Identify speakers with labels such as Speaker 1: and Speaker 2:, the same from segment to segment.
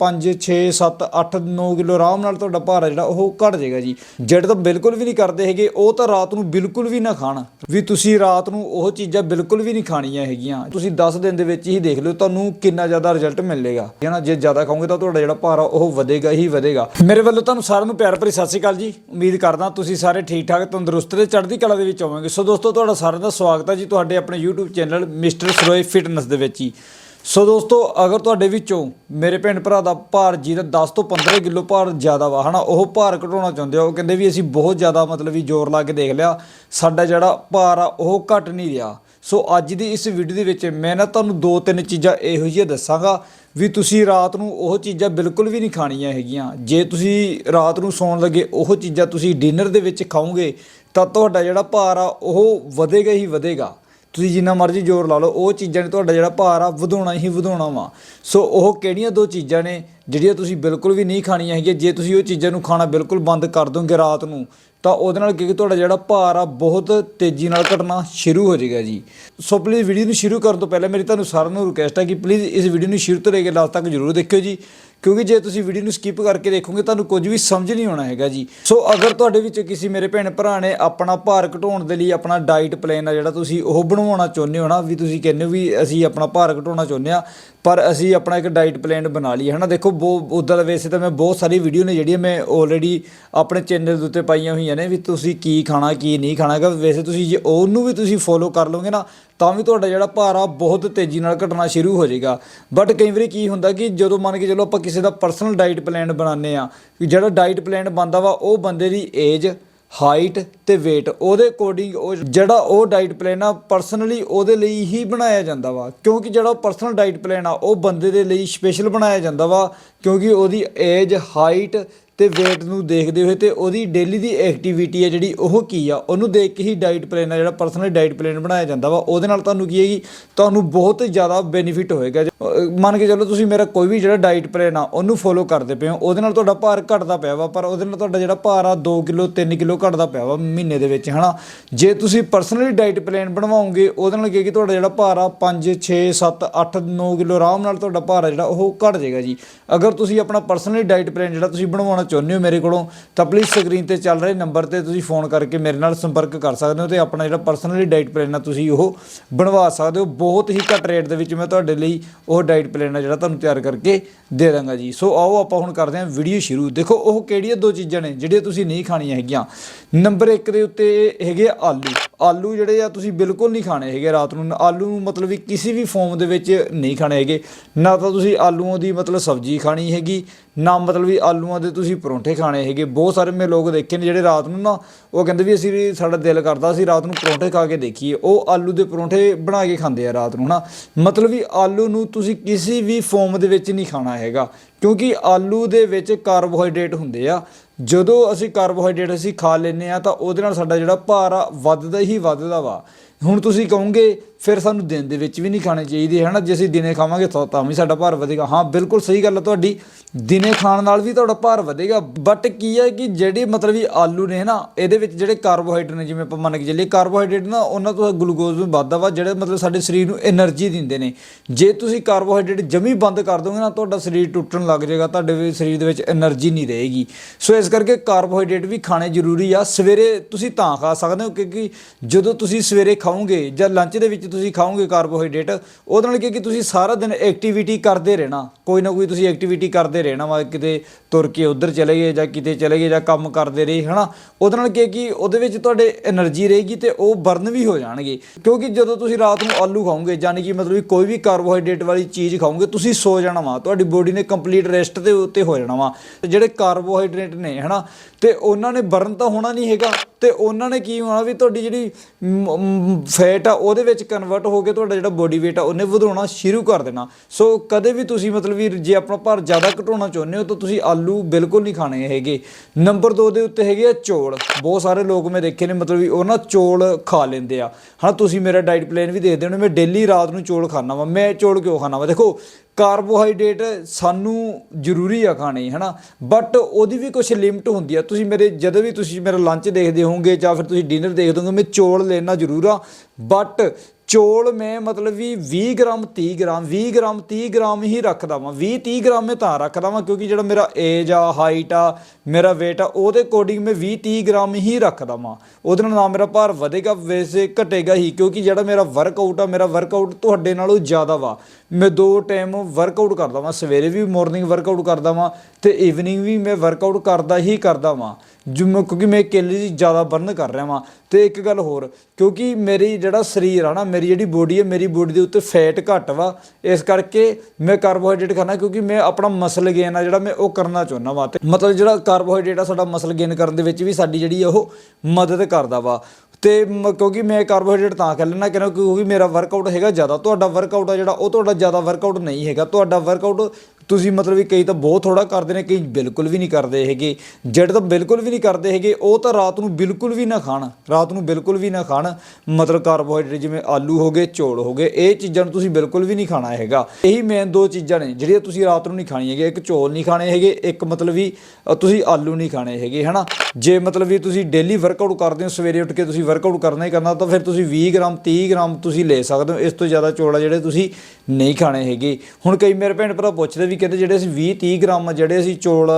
Speaker 1: 5 6 7 8 9 kilo ਆਰਾਮ ਨਾਲ ਤੁਹਾਡਾ ਭਾਰ ਆ ਜਿਹੜਾ ਉਹ ਘਟ ਜਾਏਗਾ ਜੀ। ਜਿਹੜੇ ਤਾਂ ਬਿਲਕੁਲ ਵੀ ਨਹੀਂ ਕਰਦੇ ਹੈਗੇ, ਉਹ ਤਾਂ ਰਾਤ ਨੂੰ ਬਿਲਕੁਲ ਵੀ ਨਾ ਖਾਣ। ਵੀ ਤੁਸੀਂ ਰਾਤ ਨੂੰ ਉਹ ਚੀਜ਼ਾਂ ਬਿਲਕੁਲ ਵੀ ਨਹੀਂ ਖਾਣੀਆਂ ਹੈਗੀਆਂ। ਤੁਸੀਂ 10 ਦਿਨ ਦੇ ਵਿੱਚ ਹੀ ਦੇਖ ਲਿਓ, ਤੁਹਾਨੂੰ ਕਿੰਨਾ ਜ਼ਿਆਦਾ ਰਿਜ਼ਲਟ ਮਿਲੇਗਾ। ਹੈ ਨਾ, ਜੇ ਜ਼ਿਆਦਾ ਖਾਓਗੇ ਤਾਂ ਤੁਹਾਡਾ ਜਿਹੜਾ ਭਾਰ ਆ, ਉਹ ਵਧੇਗਾ ਹੀ ਵਧੇਗਾ। ਮੇਰੇ ਵੱਲੋਂ ਤੁਹਾਨੂੰ ਸਾਰਿਆਂ ਨੂੰ ਪਿਆਰ ਭਰੀ ਸਤਿ ਸ਼੍ਰੀ ਅਕਾਲ ਜੀ। ਉਮੀਦ ਕਰਦਾ ਤੁਸੀਂ ਸਾਰੇ ਠੀਕ ਠਾਕ ਤੰਦਰੁਸਤ ਤੇ ਚੜ੍ਹਦੀ ਕਲਾ ਦੇ ਵਿੱਚ ਹੋਵੋਗੇ। ਸੋ ਦੋਸਤੋ, ਤੁਹਾਡਾ ਸਾਰਿਆਂ ਦਾ ਸਵਾਗਤ ਹੈ ਜੀ ਤੁਹਾਡੇ ਆਪਣੇ YouTube channel mister Saroye fitness ਦੇ ਵਿੱਚ ਜੀ ਸੋ ਦੋਸਤੋ, ਅਗਰ ਤੁਹਾਡੇ ਵਿੱਚੋਂ ਮੇਰੇ ਭੈਣ ਭਰਾ ਦਾ ਭਾਰ ਜਿਹਦਾ 10 ਤੋਂ 15 ਕਿਲੋ ਭਾਰ ਜ਼ਿਆਦਾ ਵਾ, ਹਨਾ, ਉਹ ਭਾਰ ਘਟਾਉਣਾ ਚਾਹੁੰਦੇ ਹੋ, ਉਹ ਕਹਿੰਦੇ ਵੀ ਅਸੀਂ ਬਹੁਤ ਜ਼ਿਆਦਾ ਮਤਲਬ ਵੀ ਜ਼ੋਰ ਲਾ ਕੇ ਦੇਖ ਲਿਆ, ਸਾਡਾ ਜਿਹੜਾ ਭਾਰ ਆ, ਉਹ ਘਟ ਨਹੀਂ ਰਿਹਾ। ਸੋ ਅੱਜ ਦੀ ਇਸ ਵੀਡੀਓ ਦੇ ਵਿੱਚ ਮੈਂ ਨਾ ਤੁਹਾਨੂੰ ਦੋ ਤਿੰਨ ਚੀਜ਼ਾਂ ਇਹੋ ਜਿਹੀਆਂ ਦੱਸਾਂਗਾ ਵੀ ਤੁਸੀਂ ਰਾਤ ਨੂੰ ਉਹ ਚੀਜ਼ਾਂ ਬਿਲਕੁਲ ਵੀ ਨਹੀਂ ਖਾਣੀਆਂ ਹੈਗੀਆਂ। ਜੇ ਤੁਸੀਂ ਰਾਤ ਨੂੰ ਸੌਣ ਲੱਗੇ ਉਹ ਚੀਜ਼ਾਂ ਤੁਸੀਂ ਡਿਨਰ ਦੇ ਵਿੱਚ ਖਾਓਗੇ, ਤਾਂ ਤੁਹਾਡਾ ਜਿਹੜਾ ਭਾਰ ਆ, ਉਹ ਵਧੇਗਾ ਹੀ ਵਧੇਗਾ। ਤੁਸੀਂ ਜਿੰਨਾ ਮਰਜ਼ੀ ਜ਼ੋਰ ਲਾ ਲਓ, ਉਹ ਚੀਜ਼ਾਂ ਨੇ ਤੁਹਾਡਾ ਜਿਹੜਾ ਭਾਰ ਆ, ਵਧਾਉਣਾ ਹੀ ਵਧਾਉਣਾ ਵਾ। ਸੋ ਉਹ ਕਿਹੜੀਆਂ ਦੋ ਚੀਜ਼ਾਂ ਨੇ ਜਿਹੜੀਆਂ ਤੁਸੀਂ ਬਿਲਕੁਲ ਵੀ ਨਹੀਂ ਖਾਣੀਆਂ ਹੈਗੀਆਂ, ਜੇ ਤੁਸੀਂ ਉਹ ਚੀਜ਼ਾਂ ਨੂੰ ਖਾਣਾ ਬਿਲਕੁਲ ਬੰਦ ਕਰ ਦੋਗੇ ਰਾਤ ਨੂੰ, ਤਾਂ ਉਹਦੇ ਨਾਲ ਕੀ ਕਿ ਤੁਹਾਡਾ ਜਿਹੜਾ ਭਾਰ ਆ, ਬਹੁਤ ਤੇਜ਼ੀ ਨਾਲ ਘਟਣਾ ਸ਼ੁਰੂ ਹੋ ਜਾਏਗਾ ਜੀ। ਸੋ ਪਲੀਜ਼ ਵੀਡੀਓ ਨੂੰ ਸ਼ੁਰੂ ਕਰਨ ਤੋਂ ਪਹਿਲਾਂ ਮੇਰੀ ਤੁਹਾਨੂੰ ਸਾਰਿਆਂ ਨੂੰ ਰਿਕੁਐਸਟ ਹੈ ਕਿ ਪਲੀਜ਼ ਇਸ ਵੀਡੀਓ ਨੂੰ ਸ਼ੁਰੂ ਤੋਂ ਲੈ ਕੇ ਲਾਸਟ ਤੱਕ ਜ਼ਰੂਰ ਦੇਖਿਓ ਜੀ। ਕਿਉਂਕਿ ਜੇ ਤੁਸੀਂ ਵੀਡੀਓ ਨੂੰ ਸਕਿਪ ਕਰਕੇ ਦੇਖੋਗੇ, ਤੁਹਾਨੂੰ ਕੁਝ ਵੀ ਸਮਝ ਨਹੀਂ ਆਉਣਾ ਹੈਗਾ ਜੀ। ਸੋ ਅਗਰ ਤੁਹਾਡੇ ਵਿੱਚ ਕਿਸੇ ਮੇਰੇ ਭੈਣ ਭਰਾ ਨੇ ਆਪਣਾ ਭਾਰ ਘਟਾਉਣ ਦੇ ਲਈ ਆਪਣਾ ਡਾਈਟ ਪਲਾਨ ਆ ਜਿਹੜਾ ਤੁਸੀਂ ਉਹ ਬਣਵਾਉਣਾ ਚਾਹੁੰਦੇ ਹੋ ਨਾ, ਵੀ ਤੁਸੀਂ ਕਹਿੰਦੇ ਹੋ ਵੀ ਅਸੀਂ ਆਪਣਾ ਭਾਰ ਘਟਾਉਣਾ ਚਾਹੁੰਦੇ ਆ ਪਰ ਅਸੀਂ ਆਪਣਾ ਇੱਕ ਡਾਈਟ ਪਲਾਨ ਬਣਾ ਲਈ ਹੈ ਨਾ ਦੇਖੋ ਬਹੁਤ ਉਦਾਂ ਵੈਸੇ ਤਾਂ ਮੈਂ ਬਹੁਤ ਸਾਰੀ ਵੀਡੀਓ ਨੇ ਜਿਹੜੀਆਂ ਮੈਂ ਆਲਰੇਡੀ ਆਪਣੇ ਚੈਨਲ ਦੇ ਉੱਤੇ ਪਾਈਆਂ ਹੋਈਆਂ ਨੇ, ਵੀ ਤੁਸੀਂ ਕੀ ਖਾਣਾ, ਕੀ ਨਹੀਂ ਖਾਣਾ ਹੈਗਾ। ਵੈਸੇ ਤੁਸੀਂ ਜੇ ਉਹਨੂੰ ਵੀ ਤੁਸੀਂ ਫੋਲੋ ਕਰ ਲਓਗੇ ਨਾ ਤਾਂ ਵੀ ਤੁਹਾਡਾ ਜਿਹੜਾ ਭਾਰ ਆ ਬਹੁਤ ਤੇਜ਼ੀ ਨਾਲ ਘਟਣਾ ਸ਼ੁਰੂ ਹੋ ਜਾਏਗਾ। ਬਟ ਕਈ ਵਾਰੀ ਕੀ ਹੁੰਦਾ ਕਿ ਜਦੋਂ ਮੰਨ ਕੇ ਚਲੋ ਆਪਾਂ ਕਿਸੇ ਦਾ ਪਰਸਨਲ ਡਾਈਟ ਪਲਾਨ ਬਣਾਉਂਦੇ ਆ ਜਿਹੜਾ ਡਾਈਟ ਪਲਾਨ ਬਣਦਾ ਵਾ, ਉਹ ਬੰਦੇ ਦੀ ਏਜ ਹਾਈਟ ਤੇ weight, ਉਹਦੇ ਅਕੋਰਡਿੰਗ ਉਹ ਜਿਹੜਾ ਉਹ ਡਾਈਟ ਪਲਾਨ ਆ ਪਰਸਨਲੀ ਉਹਦੇ ਲਈ ਹੀ ਬਣਾਇਆ ਜਾਂਦਾ ਵਾ। ਕਿਉਂਕਿ ਜਿਹੜਾ ਉਹ ਪਰਸਨਲ ਡਾਈਟ ਪਲਾਨ ਆ, ਉਹ ਬੰਦੇ ਦੇ ਲਈ ਸਪੈਸ਼ਲ ਬਣਾਇਆ ਜਾਂਦਾ ਵਾ, ਕਿਉਂਕਿ ਉਹਦੀ ਏਜ ਹਾਈਟ ਤੇ weight ਨੂੰ ਦੇਖਦੇ ਹੋਏ ਤੇ ਉਹਦੀ ਡੇਲੀ ਦੀ ਐਕਟੀਵਿਟੀ ਹੈ ਜਿਹੜੀ ਉਹ ਕੀ ਆ? ਉਹਨੂੰ ਦੇਖ ਕੇ ਹੀ ਡਾਈਟ ਪਲਾਨ ਆ, ਜਿਹੜਾ ਪਰਸਨਲ ਡਾਈਟ ਪਲਾਨ ਬਣਾਇਆ ਜਾਂਦਾ ਵਾ, ਉਹਦੇ ਨਾਲ ਤੁਹਾਨੂੰ ਕੀ ਹੈਗੀ? ਤੁਹਾਨੂੰ ਬਹੁਤ ਜ਼ਿਆਦਾ ਬੈਨੀਫਿਟ ਹੋਏਗਾ। ਮੰਨ ਕੇ ਚੱਲੋ ਤੁਸੀਂ ਮੇਰਾ ਕੋਈ ਵੀ ਜਿਹੜਾ ਡਾਈਟ ਪਲਾਨ ਆ, ਉਹਨੂੰ ਫੋਲੋ ਕਰਦੇ ਪਏ ਹੋ, ਉਹਦੇ ਨਾਲ ਤੁਹਾਡਾ ਭਾਰ ਘਟਦਾ ਪਿਆ ਵਾ, ਪਰ ਉਹਦੇ ਨਾਲ ਤੁਹਾਡਾ ਜਿਹੜਾ ਭਾਰ ਆ 2 ਕਿਲੋ 3 ਕਿਲੋ ਘਟਦਾ ਪਿਆ ਵਾ ਮਹੀਨੇ ਦੇ ਵਿੱਚ, ਹਨਾ? ਜੇ ਤੁਸੀਂ ਪਰਸਨਲੀ ਡਾਈਟ ਪਲਾਨ ਬਣਵਾਓਗੇ, ਉਹਦੇ ਨਾਲ ਕੀ ਹੈ ਕਿ ਤੁਹਾਡਾ ਜਿਹੜਾ ਭਾਰ ਆ 5 6 7 8 9 ਕਿਲੋ ਆਰਾਮ ਨਾਲ ਤੁਹਾਡਾ ਭਾਰ ਆ ਜਿਹੜਾ, ਉਹ ਘਟ ਜਾਏਗਾ ਜੀ। ਅਗਰ ਤੁਸੀਂ ਆਪਣਾ ਪਰਸਨਲੀ ਡਾਈਟ ਪਲਾਨ ਜਿਹੜਾ ਤੁਸੀਂ ਬਣਵਾਉਣਾ ਚਾਹੁੰਦੇ ਹੋ ਮੇਰੇ ਕੋਲੋਂ, ਤਾਂ ਪਲੀਜ਼ ਸਕਰੀਨ ਤੇ ਚੱਲ ਰਹੇ ਨੰਬਰ ਤੇ ਤੁਸੀਂ ਫੋਨ ਕਰਕੇ ਮੇਰੇ ਨਾਲ ਸੰਪਰਕ ਕਰ ਸਕਦੇ ਹੋ ਤੇ ਆਪਣਾ ਜਿਹੜਾ ਪਰਸਨਲੀ ਡਾਈਟ ਪਲਾਨ ਆ ਤੁਸੀਂ ਉਹ ਬਣਵਾ ਸਕਦੇ ਹੋ। ਬਹੁਤ ਹੀ ਘੱਟ ਰੇਟ ਦੇ ਵਿੱਚ ਮੈਂ ਤੁਹਾਡੇ ਲਈ ਉਹ ਡਾਈਟ ਪਲਾਨ ਆ ਜਿਹੜਾ ਤੁਹਾਨੂੰ ਤਿਆਰ ਕਰਕੇ ਦੇ ਦਾਂਗਾ ਜੀ। ਸੋ ਆਓ ਆਪਾਂ ਹੁਣ ਕਰਦੇ ਹਾਂ ਵੀਡੀਓ ਸ਼ੁਰੂ। ਦੇਖੋ ਉਹ ਕਿਹੜੀਆਂ ਦੋ ਚੀਜ਼ਾਂ ਨੇ ਜਿਹੜੀਆਂ ਤੁਸੀਂ ਨਹੀਂ ਖਾਣੀਆਂ ਹੈਗੀਆਂ। ਨੰਬਰ 1 ਦੇ ਉੱਤੇ ਹੈਗੇ ਆਲੂ। ਆਲੂ ਜਿਹੜੇ ਆ ਤੁਸੀਂ ਬਿਲਕੁਲ ਨਹੀਂ ਖਾਣੇ ਹੈਗੇ ਰਾਤ ਨੂੰ। ਆਲੂ ਨੂੰ ਮਤਲਬ ਵੀ ਕਿਸੇ ਵੀ ਫਾਰਮ ਦੇ ਵਿੱਚ ਨਹੀਂ ਖਾਣੇ ਹੈਗੇ। ਨਾ ਤਾਂ ਤੁਸੀਂ ਆਲੂਆਂ ਦੀ ਮਤਲਬ ਸਬਜ਼ੀ ਖਾਣੀ ਹੈਗੀ ਨਾ ਮਤਲਬ ਵੀ ਆਲੂਆਂ ਦੇ ਤੁਸੀਂ ਪਰੌਂਠੇ ਖਾਣੇ ਹੈਗੇ। ਬਹੁਤ ਸਾਰੇ ਮੈਂ ਲੋਕ ਦੇਖੇ ਨੇ ਜਿਹੜੇ ਰਾਤ ਨੂੰ ਨਾ, ਉਹ ਕਹਿੰਦੇ ਵੀ ਅਸੀਂ ਸਾਡਾ ਦਿਲ ਕਰਦਾ ਅਸੀਂ ਰਾਤ ਨੂੰ ਪਰੌਂਠੇ ਖਾ ਕੇ ਦੇਖੀਏ। ਉਹ ਆਲੂ ਦੇ ਪਰੌਂਠੇ ਬਣਾ ਕੇ ਖਾਂਦੇ ਆ ਰਾਤ ਨੂੰ ਨਾ ਮਤਲਬ ਵੀ ਆਲੂ ਨੂੰ ਤੁਸੀਂ ਕਿਸੇ ਵੀ ਫਾਰਮ ਦੇ ਵਿੱਚ ਨਹੀਂ ਖਾਣਾ ਹੈਗਾ। ਕਿਉਂਕਿ ਆਲੂ ਦੇ ਵਿੱਚ ਕਾਰਬੋਹਾਈਡਰੇਟ ਹੁੰਦੇ ਆ। ਜਦੋਂ ਅਸੀਂ ਕਾਰਬੋਹਾਈਡਰੇਟ ਅਸੀਂ ਖਾ ਲੈਂਦੇ ਆ ਤਾਂ ਉਹਦੇ ਨਾਲ ਸਾਡਾ ਜਿਹੜਾ ਭਾਰ ਆ ਵੱਧਦਾ ਹੀ ਵੱਧਦਾ ਵਾ। ਹੁਣ ਤੁਸੀਂ ਕਹੋਗੇ ਫਿਰ ਸਾਨੂੰ ਦਿਨ ਦੇ ਵਿੱਚ ਵੀ ਨਹੀਂ ਖਾਣੇ ਚਾਹੀਦੇ, ਹਨਾ? ਜੇ ਅਸੀਂ ਦਿਨੇ ਖਾਵਾਂਗੇ ਤਾਂ ਤਾਂ ਵੀ ਸਾਡਾ ਭਾਰ ਵਧੇਗਾ। ਹਾਂ, ਬਿਲਕੁਲ ਸਹੀ ਗੱਲ ਹੈ ਤੁਹਾਡੀ। ਦਿਨੇ ਖਾਣ ਨਾਲ ਵੀ ਤੁਹਾਡਾ ਭਾਰ ਵਧੇਗਾ। ਬਟ ਕੀ ਹੈ ਕਿ ਜਿਹੜੇ ਮਤਲਬ ਵੀ ਆਲੂ ਨੇ ਨਾ ਇਹਦੇ ਵਿੱਚ ਜਿਹੜੇ ਕਾਰਬੋਹਾਈਡਰੇਟ ਨੇ, ਜਿਵੇਂ ਆਪਾਂ ਮੰਨ ਕੇ ਚੱਲੀਏ ਕਾਰਬੋਹਾਈਡਰੇਟ ਨਾ ਉਹਨਾਂ ਤੋਂ ਗਲੂਕੋਜ਼ ਨੂੰ ਵਾਧਾ ਵਾ, ਜਿਹੜੇ ਮਤਲਬ ਸਾਡੇ ਸਰੀਰ ਨੂੰ એનર્ਜੀ ਦਿੰਦੇ ਨੇ। ਜੇ ਤੁਸੀਂ ਕਾਰਬੋਹਾਈਡਰੇਟ ਜਮੀ ਬੰਦ ਕਰ ਦੋਗੇ ਨਾ, ਤੁਹਾਡਾ ਸਰੀਰ ਟੁੱਟਣ ਲੱਗ ਜਾਏਗਾ, ਤੁਹਾਡੇ ਸਰੀਰ ਦੇ ਵਿੱਚ એનર્ਜੀ ਨਹੀਂ ਰਹੇਗੀ। ਸੋ ਇਸ ਕਰਕੇ ਕਾਰਬੋਹਾਈਡਰੇਟ ਵੀ ਖਾਣੇ ਜ਼ਰੂਰੀ ਆ। ਸਵੇਰੇ ਤੁਸੀਂ ਤਾਂ ਖਾ ਸਕਦੇ ਹੋ, ਕਿਉਂਕਿ ਜਦੋਂ ਤੁਸੀਂ ਸਵੇਰੇ ਖਾਓਗੇ ਜਾਂ ਲੰਚ ਦੇ ਵਿੱਚ ਤੁਸੀਂ ਖਾਓਗੇ ਕਾਰਬੋਹਾਈਡਰੇਟ ਉਹਦੇ ਨਾਲ ਕੀ ਕਿ ਤੁਸੀਂ ਸਾਰਾ ਦਿਨ ਐਕਟੀਵਿਟੀ ਕਰਦੇ ਰਹਿਣਾ। ਕੋਈ ਨਾ ਕੋਈ ਤੁਸੀਂ ਐਕਟੀਵਿਟੀ ਕਰਦੇ ਰਹਿਣਾ ਵਾ, ਕਿਤੇ ਤੁਰ ਕੇ ਉਧਰ ਚਲੇ ਗਏ ਜਾਂ ਕਿਤੇ ਚਲੇ ਗਏ ਜਾਂ ਕੰਮ ਕਰਦੇ ਰਹੇ, ਹਨਾ? ਉਹਦੇ ਨਾਲ ਕੀ ਕਿ ਉਹਦੇ ਵਿੱਚ ਤੁਹਾਡੇ એનર્ਜੀ ਰਹੇਗੀ ਤੇ ਉਹ ਬਰਨ ਵੀ ਹੋ ਜਾਣਗੇ। ਕਿਉਂਕਿ ਜਦੋਂ ਤੁਸੀਂ ਰਾਤ ਨੂੰ ਆਲੂ ਖਾਓਗੇ ਯਾਨੀ ਕਿ ਮਤਲਬ ਕੋਈ ਵੀ ਕਾਰਬੋਹਾਈਡਰੇਟ ਵਾਲੀ ਚੀਜ਼ ਖਾਓਗੇ, ਤੁਸੀਂ ਸੋ ਜਾਣਾ ਵਾ, ਤੁਹਾਡੀ ਬੋਡੀ ਨੇ ਕੰਪਲੀਟ ਰੈਸਟ ਦੇ ਉੱਤੇ ਹੋ ਜਾਣਾ ਵਾ। ਜਿਹੜੇ ਕਾਰਬੋਹਾਈਡਰੇਟ ਨੇ, ਹਨਾ? ਤੇ ਉਹਨਾਂ ਨੇ ਬਰਨ ਤਾਂ ਹੋਣਾ ਨਹੀਂ ਹੈਗਾ, ਤੇ ਉਹਨਾਂ ਨੇ ਕੀ ਹੋਣਾ ਵੀ ਤੁਹਾਡੀ ਜਿਹੜੀ ਫੈਟ ਆ, ਉਹਦੇ ਵਿੱਚ ਕਨਵਰਟ ਹੋ ਕੇ ਤੁਹਾਡਾ ਜਿਹੜਾ ਬੋਡੀ weight ਆ ਉਹਨੇ ਵਧਾਉਣਾ ਸ਼ੁਰੂ ਕਰ ਦੇਣਾ। ਸੋ ਕਦੇ ਵੀ ਤੁਸੀਂ ਮਤਲਬ ਵੀ ਜੇ ਆਪਣਾ ਭਾਰ ਜ਼ਿਆਦਾ ਘਟਾਉਣਾ ਚਾਹੁੰਦੇ ਹੋ ਤਾਂ ਤੁਸੀਂ ਆਲੂ ਬਿਲਕੁਲ ਨਹੀਂ ਖਾਣੇ ਹੈਗੇ। ਨੰਬਰ 2 ਦੇ ਉੱਤੇ ਹੈਗੇ ਆ ਚੌਲ। ਬਹੁਤ ਸਾਰੇ ਲੋਕ ਮੈਂ ਦੇਖੇ ਨੇ ਮਤਲਬ ਵੀ ਉਹ ਨਾ ਚੌਲ ਖਾ ਲੈਂਦੇ ਆ। ਹਾਂ ਤੁਸੀਂ ਮੇਰਾ ਡਾਈਟ ਪਲਾਨ ਵੀ ਦੇਖਦੇ ਹੋ ਮੈਂ ਡੇਲੀ ਰਾਤ ਨੂੰ ਚੌਲ ਖਾਣਾ ਵਾ। ਮੈਂ ਚੌਲ ਕਿਉਂ ਖਾਣਾ ਵਾ? ਦੇਖੋ ਕਾਰਬੋਹਾਈਡਰੇਟ ਸਾਨੂੰ ਜ਼ਰੂਰੀ ਆ ਖਾਣੇ, ਹਨਾ? ਬਟ ਉਹਦੀ ਵੀ ਕੁਝ ਲਿਮਟ ਹੁੰਦੀ ਆ। ਤੁਸੀਂ ਮੇਰੇ, ਜਦੋਂ ਵੀ ਤੁਸੀਂ ਮੇਰਾ ਲੰਚ ਦੇਖਦੇ ਹੋਵੋਗੇ ਜਾਂ ਫਿਰ ਤੁਸੀਂ ਡਿਨਰ ਦੇਖਦੇ ਹੋਵੋਗੇ, ਮੈਂ ਚੌਲ ਲੈਣਾ ਜ਼ਰੂਰ ਆ। ਬਟ ਚੋਲ ਮੈਂ ਮਤਲਬ ਵੀ 20 ਗ੍ਰਾਮ 30 ਗ੍ਰਾਮ 20 ਗ੍ਰਾਮ 30 ਗ੍ਰਾਮ ਹੀ ਰੱਖਦਾ ਵਾਂ। 20 30 ਗ੍ਰਾਮ ਮੈਂ ਤਾਂ ਰੱਖਦਾ ਵਾਂ, ਕਿਉਂਕਿ ਜਿਹੜਾ ਮੇਰਾ ਏਜ ਆ ਹਾਈਟ ਆ, ਮੇਰਾ weight ਆ, ਉਹਦੇ ਅਕੋਰਡਿੰਗ ਮੈਂ 20 30 ਗ੍ਰਾਮ ਹੀ ਰੱਖਦਾ ਵਾਂ। ਉਹਦੇ ਨਾਲ ਨਾ ਮੇਰਾ ਭਾਰ ਵਧੇਗਾ, ਵੈਸੇ ਘਟੇਗਾ ਹੀ, ਕਿਉਂਕਿ ਜਿਹੜਾ ਮੇਰਾ ਵਰਕਆਊਟ ਆ, ਮੇਰਾ ਵਰਕਆਊਟ ਤੁਹਾਡੇ ਨਾਲੋਂ ਜ਼ਿਆਦਾ ਵਾ। ਮੈਂ ਦੋ ਟਾਈਮ ਵਰਕਆਊਟ ਕਰਦਾ ਵਾਂ, ਸਵੇਰੇ ਵੀ ਮਾਰਨਿੰਗ ਵਰਕਆਊਟ ਕਰਦਾ ਵਾਂ ਤੇ ਈਵਨਿੰਗ ਵੀ ਮੈਂ ਵਰਕਆਊਟ ਕਰਦਾ ਹੀ ਕਰਦਾ ਵਾਂ। ਜਿਵੇਂ ਕਿਉਂਕਿ ਮੈਂ ਕੈਲਰੀ ਜ਼ਿਆਦਾ ਬਰਨ ਕਰ ਰਿਹਾ ਵਾਂ। ਤੇ ਇੱਕ ਗੱਲ ਹੋਰ, ਕਿਉਂਕਿ ਮੇਰੀ ਜਿਹੜਾ ਸਰੀਰ ਆ ਨਾ, ਮੇਰੀ ਜਿਹੜੀ ਬੋਡੀ ਹੈ ਮੇਰੀ ਬੋਡੀ ਦੇ ਉੱਤੇ ਫੈਟ ਘੱਟ ਵਾ, ਇਸ ਕਰਕੇ ਮੈਂ ਕਾਰਬੋਹਾਈਡਰੇਟ ਖਾਣਾ ਕਿਉਂਕਿ ਮੈਂ ਆਪਣਾ ਮਸਲ ਗੇਨ ਆ ਜਿਹੜਾ ਮੈਂ ਉਹ ਕਰਨਾ ਚਾਹੁੰਦਾ ਵਾਂ। ਤੇ ਮਤਲਬ ਜਿਹੜਾ ਕਾਰਬੋਹਾਈਡਰੇਟ ਆ, ਸਾਡਾ ਮਸਲ ਗੇਨ ਕਰਨ ਦੇ ਵਿੱਚ ਵੀ ਸਾਡੀ ਜਿਹੜੀ ਆ ਉਹ ਮਦਦ ਕਰਦਾ ਵਾ। ਤੇ ਮ- ਕਿਉਂਕਿ ਮੈਂ ਕਾਰਬੋਹਾਈਡਰੇਟ ਤਾਂ ਕਰ ਲੈਣਾ ਕਿਉਂ ਕਿਉਂਕਿ ਮੇਰਾ ਵਰਕਆਊਟ ਹੈਗਾ ਜ਼ਿਆਦਾ। ਤੁਹਾਡਾ ਵਰਕਆਊਟ ਆ ਜਿਹੜਾ, ਉਹ ਤੁਹਾਡਾ ਜ਼ਿਆਦਾ ਵਰਕਆਊਟ ਨਹੀਂ ਹੈਗਾ। ਤੁਹਾਡਾ ਵਰਕਆਊਟ ਤੁਸੀਂ ਮਤਲਬ ਵੀ ਕਈ ਤਾਂ ਬਹੁਤ ਥੋੜਾ ਕਰਦੇ ਨੇ, ਕਈ ਬਿਲਕੁਲ ਵੀ ਨਹੀਂ ਕਰਦੇ ਹੈਗੇ। ਜਿਹੜੇ ਤਾਂ ਬਿਲਕੁਲ ਵੀ ਨਹੀਂ ਕਰਦੇ ਹੈਗੇ, ਉਹ ਤਾਂ ਰਾਤ ਨੂੰ ਬਿਲਕੁਲ ਵੀ ਨਾ ਖਾਣ, ਰਾਤ ਨੂੰ ਬਿਲਕੁਲ ਵੀ ਨਾ ਖਾਣ। ਮਤਲਬ ਕਾਰਬੋਹਾਈਡਰੇਟ ਜਿਵੇਂ ਆਲੂ ਹੋ ਗਏ, ਚੌਲ ਹੋ ਗਏ, ਇਹ ਚੀਜ਼ਾਂ ਨੂੰ ਤੁਸੀਂ ਬਿਲਕੁਲ ਵੀ ਨਹੀਂ ਖਾਣਾ ਹੈਗਾ। ਇਹੀ ਮੇਨ ਦੋ ਚੀਜ਼ਾਂ ਨੇ, ਜਿਹੜੀਆਂ ਤੁਸੀਂ ਰਾਤ ਨੂੰ ਨਹੀਂ ਖਾਣੀ ਹੈਗੇ ਇੱਕ ਚੌਲ ਨਹੀਂ ਖਾਣੇ ਹੈਗੇ, ਇੱਕ ਮਤਲਬ ਵੀ ਤੁਸੀਂ ਆਲੂ ਨਹੀਂ ਖਾਣੇ ਹੈਗੇ, ਹਨਾ? ਜੇ ਮਤਲਬ ਵੀ ਤੁਸੀਂ ਡੇਲੀ ਵਰਕਆਊਟ ਕਰਦੇ ਹੋ, ਸਵੇਰੇ ਉੱਠ ਕੇ ਤੁਸੀਂ ਵਰਕਆਊਟ ਕਰਨਾ ਹੀ ਕਰਨਾ, ਤਾਂ ਫਿਰ ਤੁਸੀਂ 20 ਗ੍ਰਾਮ 30 ਗ੍ਰਾਮ ਤੁਸੀਂ ਲੈ ਸਕਦੇ ਹੋ। ਇਸ ਤੋਂ ਜ਼ਿਆਦਾ ਚੌਲ ਆ ਜਿਹੜੇ ਤੁਸੀਂ ਨਹੀਂ ਖਾਣੇ ਹੈਗੇ। ਹੁਣ ਕਈ ਮੇਰੇ ਭੈਣ ਭਰਾ ਪੁੱਛਦੇ ਵੀ ਕਹਿੰਦੇ ਜਿਹੜੇ ਅਸੀਂ 20 30 ਗ੍ਰਾਮ ਜਿਹੜੇ ਅਸੀਂ ਚੌਲ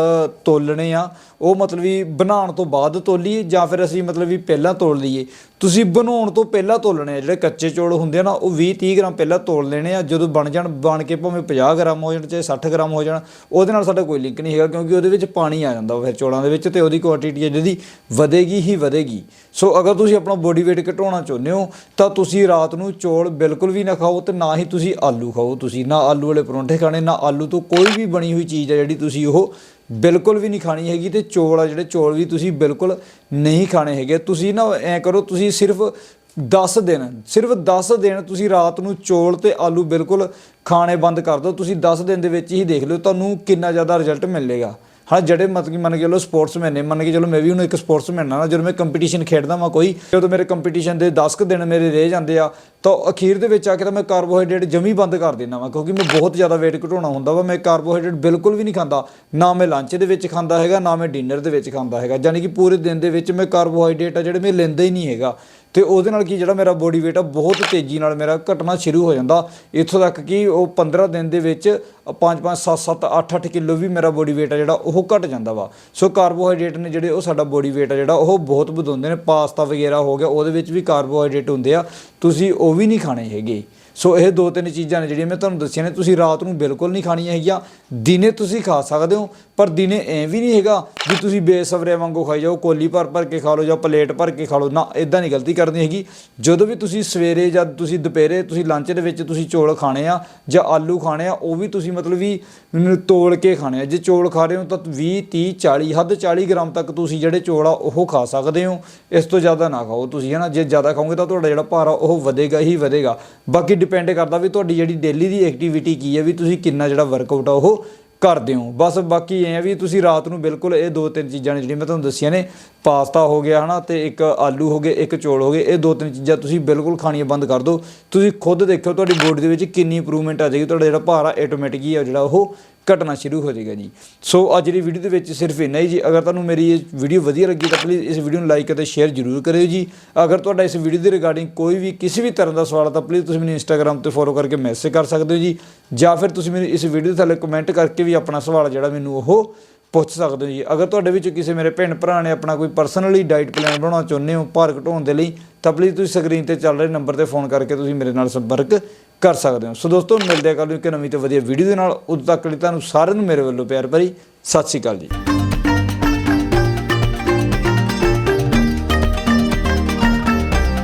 Speaker 1: ਤੋਲਣੇ ਆ, ਉਹ ਮਤਲਬ ਵੀ ਬਣਾਉਣ ਤੋਂ ਬਾਅਦ ਤੋਲੀਏ ਜਾਂ ਫਿਰ ਅਸੀਂ ਮਤਲਬ ਵੀ ਪਹਿਲਾਂ ਤੋਲ ਲਈਏ। ਤੁਸੀਂ ਬਣਾਉਣ ਤੋਂ ਪਹਿਲਾਂ ਤੋਲਣੇ ਆ, ਜਿਹੜੇ ਕੱਚੇ ਚੌਲ ਹੁੰਦੇ ਆ ਨਾ, ਉਹ 20 30 ਗ੍ਰਾਮ ਪਹਿਲਾਂ ਤੋਲ ਲੈਣੇ ਆ। ਜਦੋਂ ਬਣ ਜਾਣ, ਬਣ ਕੇ ਭਾਵੇਂ 50 ਗ੍ਰਾਮ ਹੋ ਜਾਣ, ਚਾਹੇ 60 ਗ੍ਰਾਮ ਹੋ ਜਾਣ, ਉਹਦੇ ਨਾਲ ਸਾਡਾ ਕੋਈ ਲਿੰਕ ਨਹੀਂ ਹੈਗਾ, ਕਿਉਂਕਿ ਉਹਦੇ ਵਿੱਚ ਪਾਣੀ ਆ ਜਾਂਦਾ ਫਿਰ ਚੌਲਾਂ ਦੇ ਵਿੱਚ ਤੇ ਉਹਦੀ ਕੁਆਂਟੀਟੀ ਹੈ ਜਿਹਦੀ ਵਧੇਗੀ ਹੀ ਵਧੇਗੀ। ਸੋ ਅਗਰ ਤੁਸੀਂ ਆਪਣਾ ਬੋਡੀ weight ਘਟਾਉਣਾ ਚਾਹੁੰਦੇ ਹੋ, ਤਾਂ ਤੁਸੀਂ ਰਾਤ ਨੂੰ ਚੌਲ ਬਿਲਕੁਲ ਵੀ ਨਾ ਖਾਓ ਤੇ ਨਾ ਹੀ ਤੁਸੀਂ ਆਲੂ ਖਾਓ ਤੁਸੀਂ। ਨਾ ਆਲੂ ਵਾਲੇ ਪਰੌਂਠੇ ਖਾਣੇ, ਨਾ ਆਲੂ ਤੋਂ ਕੋਈ ਵੀ ਬਣੀ ਹੋਈ ਚੀਜ਼ ਹੈ ਜਿਹੜੀ ਤੁਸੀਂ ਉਹ ਬਿਲਕੁਲ ਵੀ ਨਹੀਂ ਖਾਣੀ ਹੈਗੀ ਤੇ ਚੌਲ ਆ ਜਿਹੜੇ ਚੌਲ ਵੀ ਤੁਸੀਂ ਬਿਲਕੁਲ ਨਹੀਂ ਖਾਣੇ ਹੈਗੇ। ਤੁਸੀਂ ਨਾ ਐ ਕਰੋ, ਤੁਸੀਂ ਸਿਰਫ 10 ਦਿਨ, ਸਿਰਫ 10 ਦਿਨ ਤੁਸੀਂ ਰਾਤ ਨੂੰ ਚੌਲ ਤੇ ਆਲੂ ਬਿਲਕੁਲ ਖਾਣੇ ਬੰਦ ਕਰ ਦਿਓ। ਤੁਸੀਂ 10 ਦਿਨ ਦੇ ਵਿੱਚ ਹੀ ਦੇਖ ਲਿਓ, ਤੁਹਾਨੂੰ ਕਿੰਨਾ ਜ਼ਿਆਦਾ ਰਿਜ਼ਲਟ ਮਿਲੇਗਾ। ਹਾਂ ਜਿਹੜੇ ਮਤਲਬ ਕਿ ਮੰਨ ਕੇ ਚਲੋ ਸਪੋਰਟਸਮੈਨ ਨੇ, ਮੰਨ ਕੇ ਚਲੋ ਮੈਂ ਵੀ ਹੁਣ ਇੱਕ ਸਪੋਰਟਸਮੈਨ ਆ ਨਾ, ਜਦੋਂ ਮੈਂ ਕੰਪੀਟੀਸ਼ਨ ਖੇਡਦਾ ਵਾਂ ਕੋਈ, ਜਦੋਂ ਮੇਰੇ ਕੰਪੀਟੀਸ਼ਨ ਦੇ 10 ਕੁ ਦਿਨ ਮੇਰੇ ਰਹਿ ਜਾਂਦੇ ਆ ਤਾਂ ਅਖੀਰ ਦੇ ਵਿੱਚ ਆ ਕੇ ਤਾਂ ਮੈਂ ਕਾਰਬੋਹਾਈਡਰੇਟ ਜਮੀ ਬੰਦ ਕਰ ਦਿੰਦਾ ਵਾਂ, ਕਿਉਂਕਿ ਮੈਂ ਬਹੁਤ ਜ਼ਿਆਦਾ weight ਘਟਾਉਣਾ ਹੁੰਦਾ ਵਾ, ਮੈਂ ਕਾਰਬੋਹਾਈਡਰੇਟ ਬਿਲਕੁਲ ਵੀ ਨਹੀਂ ਖਾਂਦਾ। ਨਾ ਮੈਂ ਲੰਚ ਦੇ ਵਿੱਚ ਖਾਂਦਾ ਹੈਗਾ, ਨਾ ਮੈਂ ਡਿਨਰ ਦੇ ਵਿੱਚ ਖਾਂਦਾ ਹੈਗਾ। ਯਾਨੀ ਕਿ ਪੂਰੇ ਦਿਨ ਦੇ ਵਿੱਚ ਮੈਂ ਕਾਰਬੋਹਾਈਡਰੇਟ ਆ ਜਿਹੜੇ ਮੈਂ ਲੈਂਦਾ ਹੀ ਨਹੀਂ ਹੈਗਾ। ਤੇ ਉਹਦੇ ਨਾਲ ਕੀ ਜਿਹੜਾ ਮੇਰਾ ਬੋਡੀ weight ਆ ਬਹੁਤ ਤੇਜ਼ੀ ਨਾਲ ਮੇਰਾ ਘਟਣਾ ਸ਼ੁਰੂ ਹੋ ਜਾਂਦਾ। ਇੱਥੋਂ ਤੱਕ ਕਿ ਉਹ 15 ਦਿਨ ਦੇ ਵਿੱਚ 5 5 7 7 8 8 ਕਿਲੋ ਵੀ ਮੇਰਾ ਬੋਡੀ weight ਆ ਜਿਹੜਾ ਉਹ ਘਟ ਜਾਂਦਾ ਵਾ। ਸੋ ਕਾਰਬੋਹਾਈਡਰੇਟ ਨੇ ਜਿਹੜੇ ਉਹ ਸਾਡਾ ਬੋਡੀ weight ਆ ਜਿਹੜਾ ਉਹ ਬਹੁਤ ਵਧਾਉਂਦੇ ਨੇ। ਪਾਸਤਾ ਵਗੈਰਾ ਹੋ ਗਿਆ, ਉਹਦੇ ਵਿੱਚ ਵੀ ਕਾਰਬੋਹਾਈਡਰੇਟ ਹੁੰਦੇ ਆ। ਤੁਸੀਂ ਉਹ ਵੀ ਨਹੀਂ ਖਾਣੇ ਹੈਗੇ। ਸੋ ਇਹ ਦੋ ਤਿੰਨ ਚੀਜ਼ਾਂ ਨੇ ਜਿਹੜੀਆਂ ਮੈਂ ਤੁਹਾਨੂੰ ਦੱਸੀਆਂ ਨੇ। ਤੁਸੀਂ ਰਾਤ ਨੂੰ ਬਿਲਕੁਲ ਨਹੀਂ ਖਾਣੀਆਂ ਹੈਗੀਆਂ। ਦਿਨੇ ਤੁਸੀਂ ਖਾ ਸਕਦੇ ਹੋ, ਪਰ ਦਿਨੇ ਐ ਵੀ ਨਹੀਂ ਹੈਗਾ ਵੀ ਤੁਸੀਂ ਬੇਸਬਰੇ ਵਾਂਗੂ ਖਾਈ ਜਾਓ, ਕੋਲੀ ਭਰ ਭਰ ਕੇ ਖਾ ਲਓ ਜਾਂ ਪਲੇਟ ਭਰ ਕੇ ਖਾ ਲਓ। ਨਾ ਇਦਾਂ ਨਹੀਂ ਗਲਤੀ ਕਰਨੀ ਹੈਗੀ। ਜਦੋਂ ਵੀ ਤੁਸੀਂ ਸਵੇਰੇ ਜਾਂ ਤੁਸੀਂ ਦੁਪਹਿਰੇ ਤੁਸੀਂ ਲੰਚ ਦੇ ਵਿੱਚ ਤੁਸੀਂ ਚੌਲ ਖਾਣੇ ਆ ਜਾਂ ਆਲੂ ਖਾਣੇ ਆ, ਉਹ ਵੀ ਤੁਸੀਂ ਮਤਲਬ ਵੀ ਤੋਲ ਕੇ ਖਾਣੇ ਆ। ਜੇ ਚੌਲ ਖਾ ਰਹੇ ਹੋ ਤਾਂ 20 30 40 ਹੱਦ 40 ਗ੍ਰਾਮ ਤੱਕ ਤੁਸੀਂ ਜਿਹੜੇ ਚੌਲ ਆ, ਉਹ ਖਾ ਸਕਦੇ ਹੋ। ਇਸ ਤੋਂ ਜ਼ਿਆਦਾ ਨਾ ਖਾਓ ਤੁਸੀਂ ਹੈ ਨਾ ਜੇ ਜ਼ਿਆਦਾ ਖਾਓਗੇ ਤਾਂ ਤੁਹਾਡਾ ਜਿਹੜਾ ਭਾਰ ਆ, ਉਹ ਵਧੇਗਾ ਹੀ ਵਧੇਗਾ। ਬਾਕੀ ਡਿਪੈਂਡ ਕਰਦਾ ਵੀ ਤੁਹਾਡੀ ਜਿਹੜੀ ਡੇਲੀ ਦੀ ਐਕਟੀਵਿਟੀ ਕੀ ਹੈ, ਵੀ ਤੁਸੀਂ ਕਿੰਨਾ ਜਿਹੜਾ ਵਰਕਆਊਟ ਆ, ਉਹ ਕਰਦੇ ਹੋ। ਬਸ ਬਾਕੀ ਇਹ ਆ ਵੀ ਤੁਸੀਂ ਰਾਤ ਨੂੰ ਬਿਲਕੁਲ ਇਹ ਦੋ ਤਿੰਨ ਚੀਜ਼ਾਂ ਨੇ ਜਿਹੜੀਆਂ ਮੈਂ ਤੁਹਾਨੂੰ ਦੱਸੀਆਂ ਨੇ। ਪਾਸਤਾ ਹੋ ਗਿਆ, ਹਨਾ, ਤੇ ਇੱਕ ਆਲੂ ਹੋ ਗਏ, ਇੱਕ ਚੌਲ ਹੋ ਗਏ, ਇਹ ਦੋ ਤਿੰਨ ਚੀਜ਼ਾਂ ਤੁਸੀਂ ਬਿਲਕੁਲ ਖਾਣੀਆਂ ਬੰਦ ਕਰ ਦਿਓ। ਤੁਸੀਂ ਖੁਦ ਦੇਖਿਓ ਤੁਹਾਡੀ ਬੋਡੀ ਦੇ ਵਿੱਚ ਕਿੰਨੀ ਇੰਪਰੂਵਮੈਂਟ ਆ ਜਾਏਗੀ, ਤੁਹਾਡਾ ਜਿਹੜਾ ਭਾਰ ਆ ਆਟੋਮੈਟਿਕ ਹੀ ਆ ਜਿਹੜਾ ਉਹ ਘਟਣਾ ਸ਼ੁਰੂ ਹੋ ਜਾਏਗਾ ਜੀ। ਸੋ ਅੱਜ ਦੀ ਵੀਡੀਓ ਦੇ ਵਿੱਚ ਸਿਰਫ ਇੰਨਾ ਹੀ ਜੀ। ਅਗਰ ਤੁਹਾਨੂੰ ਮੇਰੀ ਇਹ ਵੀਡੀਓ ਵਧੀਆ ਲੱਗੀ ਤਾਂ ਪਲੀਜ਼ ਇਸ ਵੀਡੀਓ ਨੂੰ ਲਾਈਕ ਅਤੇ ਸ਼ੇਅਰ ਜ਼ਰੂਰ ਕਰਿਓ ਜੀ। ਅਗਰ ਤੁਹਾਡਾ ਇਸ ਵੀਡੀਓ ਦੇ ਰਿਗਾਰਡਿੰਗ ਕੋਈ ਵੀ ਕਿਸੇ ਵੀ ਤਰ੍ਹਾਂ ਦਾ ਸਵਾਲ ਹੈ ਤਾਂ ਪਲੀਜ਼ ਤੁਸੀਂ ਮੈਨੂੰ ਇੰਸਟਾਗ੍ਰam ਤੇ ਫੋਲੋ ਕਰਕੇ ਮੈਸੇਜ ਕਰ ਸਕਦੇ ਹੋ ਜੀ। ਜਾਂ ਫਿਰ ਤੁਸੀਂ ਮੈਨੂੰ ਇਸ ਵੀਡੀਓ ਦੇ ਥੱਲੇ ਕਮੈਂਟ ਕਰਕੇ ਵੀ ਆਪਣਾ ਸਵਾਲ ਜਿਹੜਾ ਮੈਨੂੰ ਉਹ ਪੁੱਛ ਸਕਦੇ ਹੋ ਜੀ। ਅਗਰ ਤੁਹਾਡੇ ਵਿੱਚੋਂ ਕਿਸੇ ਮੇਰੇ ਭੈਣ ਭਰਾ ਨੇ ਆਪਣਾ ਕੋਈ ਪਰਸਨਲੀ ਡਾਈਟ ਪਲਾਨ ਬਣਾਉਣਾ ਚਾਹੁੰਦੇ ਹੋ, ਭਾਰ ਘਟਾਉਣ ਦੇ ਲਈ, ਤਾਂ ਪਲੀਜ਼ ਤੁਸੀਂ ਸਕਰੀਨ ਤੇ ਚੱਲ ਰਹੇ ਨੰਬਰ ਤੇ ਫੋਨ ਕਰਕੇ ਤੁਸੀਂ ਮੇਰੇ ਨਾਲ ਸੰਪਰਕ ਕਰ ਸਕਦੇ ਹੋ। ਸੋ ਦੋਸਤੋ, ਮਿਲਦੇ ਆ ਕੱਲ੍ਹ ਨੂੰ ਇੱਕ ਨਵੀਂ ਤੇ ਵਧੀਆ ਵੀਡੀਓ ਦੇ ਨਾਲ। ਉਦੋਂ ਤੱਕ ਲਈ ਤੁਹਾਨੂੰ ਸਾਰਿਆਂ ਨੂੰ ਮੇਰੇ ਵੱਲੋਂ ਪਿਆਰ ਭਰੀ ਸਤਿ ਸ਼੍ਰੀ ਅਕਾਲ ਜੀ।